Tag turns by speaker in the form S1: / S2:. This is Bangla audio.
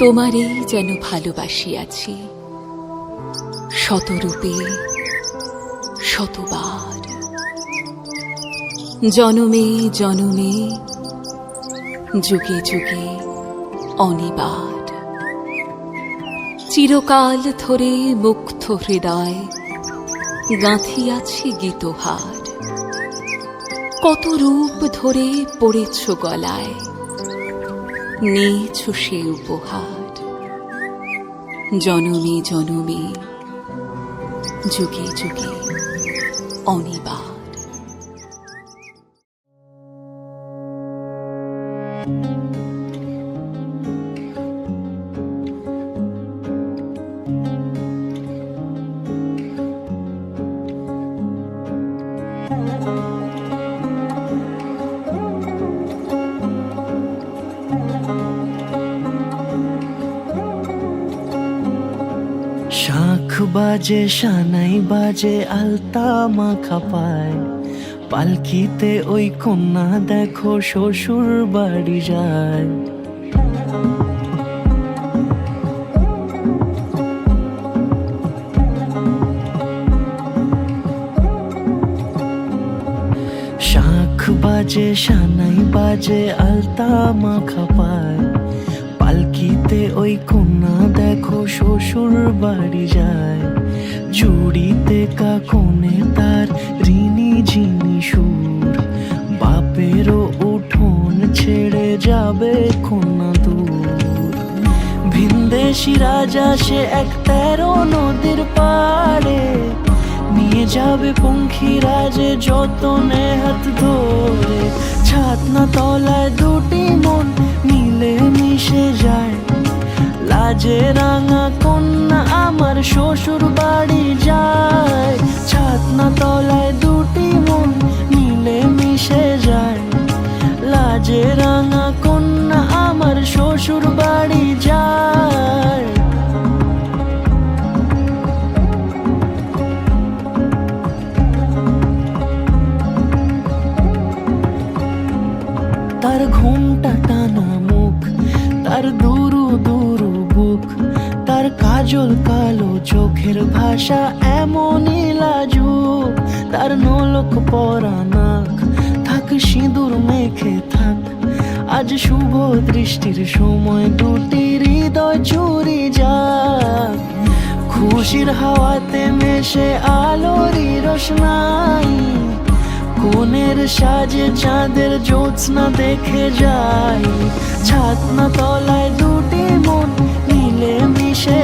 S1: তোমারেই যেন ভালোবাসিয়াছি। শতরূপে, শতবার। জনমে জনমে, যুগে যুগে অনিবার। চিরকাল ধরে মুগ্ধ হৃদয় গাঁথিয়াছি গীতহার। কত রূপ ধরে পড়েছ গলায়। নিয়েছ সে উপহার। জনমে জনমে যুগে যুগে অনিবার।
S2: শাখ বাজে, সানাই বাজে, আলতা মাখা পায়। পালকিতে ওই কন্যা দেখো, শ্বশুর বাড়ি যায়। শাখ বাজে, সানাই বাজে, আলতা মাখা পায়। পালকিতে ওই কন্যা দেখো শ্বশুর বাড়ি যায়। চুড়িতে কাকনে তার ঋণী ঝিনি সুর। বাপেরও উঠোন ছেড়ে যাবে কন্যা দূর। ভিনদেশি রাজা সে এক তেরো নদীর পাড়ে। নিয়ে যাবে পঙ্খী রাজে যতনে হাত ধরে। ছাতনা তলায় দুটি মন মিলে মিশে যায়। লাজে রাঙা কন্যা আমার শ্বশুর বাড়ি যায়। ছাতনা তলায় দুটি মন মিলে মিশে যায়। লাজে রাঙা কন্যা আমার শ্বশুর বাড়ি যায়। তার ঘুমটা টানা মুখ, তার দুরু দুরু বুক তার কাজল কালো চোখের ভাষা এমনই লাজুক। তার নলক পরা নাক, থাক সিঁদুর মেখে থাক। আজ শুভ দৃষ্টির সময় দুটি হৃদয় চুরি যাক। খুশির হাওয়াতে মেশে আলোরই রোশনাই। কোনের সাজে চাঁদের জ্যোৎস্না দেখে যাই। ছাতনা তলায় দুটি মন মিলে মিশে